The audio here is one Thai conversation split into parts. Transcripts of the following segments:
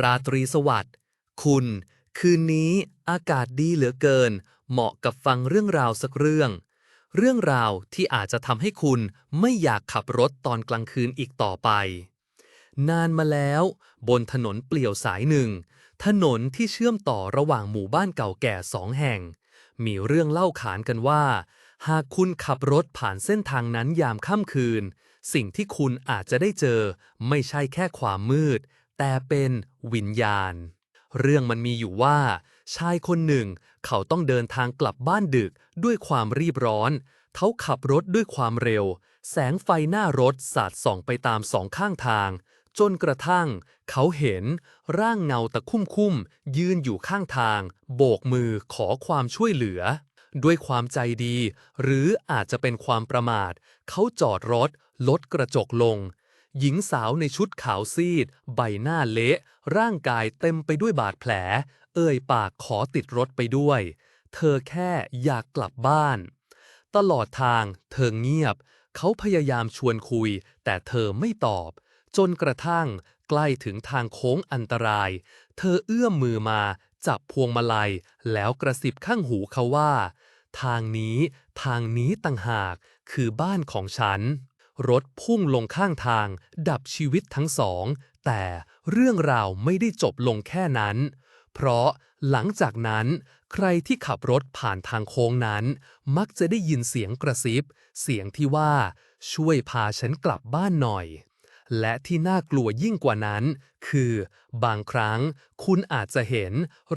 ราตรีสวัสดิ์ คุณ คืนนี้อากาศดีเหลือเกิน เหมาะกับฟังเรื่องราวสักเรื่อง เรื่องราวที่อาจจะทำให้คุณไม่อยากขับรถตอนกลางคืนอีกต่อไป นานมาแล้ว บนถนนเปลี่ยวสายหนึ่ง ถนนที่เชื่อมต่อระหว่างหมู่บ้านเก่าแก่สองแห่ง มีเรื่องเล่าขานกันว่า หากคุณขับรถผ่านเส้นทางนั้นยามค่ำคืน สิ่งที่คุณอาจจะได้เจอ ไม่ใช่แค่ความมืด แต่เป็นวิญญาณ เรื่องมันมีอยู่ว่า ชายคนหนึ่ง เขาต้องเดินทางกลับบ้านดึกด้วยความรีบร้อน เขาขับรถด้วยความเร็ว แสงไฟหน้ารถสาดส่องไปตามสองข้างทาง จนกระทั่ง เขาเห็นร่างเงาตะคุ่มคุ่มยืนอยู่ข้างทาง โบกมือขอความช่วยเหลือ ด้วยความใจดี หรืออาจจะเป็นความประมาท เขาจอดรถลดกระจกลง หญิงสาวในชุดขาวซีด ใบหน้าเละ ร่างกายเต็มไปด้วยบาดแผล เอ่ยปากขอติดรถไปด้วย เธอแค่อยากกลับบ้าน ตลอดทาง เธอเงียบ เขาพยายามชวนคุย แต่เธอไม่ตอบ จนกระทั่ง ใกล้ถึงทางโค้งอันตราย เธอเอื้อมมือมา จับพวงมาลัย แล้วกระซิบข้างหูเขาว่า ทางนี้ ทางนี้ต่างหาก คือบ้านของฉัน รถพุ่งลงข้างทาง ดับชีวิตทั้งสอง แต่เรื่องราวไม่ได้จบลงแค่นั้น เพราะหลังจากนั้น ใครที่ขับรถผ่านทางโค้งนั้น มักจะได้ยินเสียงกระซิบ เสียงที่ว่า ช่วยพาฉันกลับบ้านหน่อย และที่น่ากลัวยิ่งกว่านั้น คือ บางครั้ง คุณอาจจะเห็น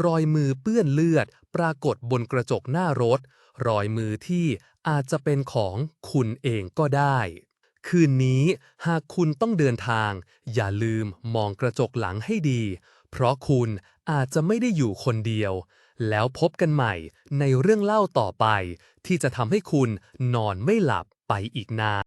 รอยมือเปื้อนเลือด ปรากฏบนกระจกหน้ารถ รอยมือที่อาจจะเป็นของคุณเองก็ได้ คืนนี้หากคุณต้องเดินทาง อย่าลืมมองกระจกหลังให้ดี เพราะคุณอาจจะไม่ได้อยู่คนเดียว แล้วพบกันใหม่ในเรื่องเล่าต่อไป ที่จะทำให้คุณนอนไม่หลับไปอีกนาน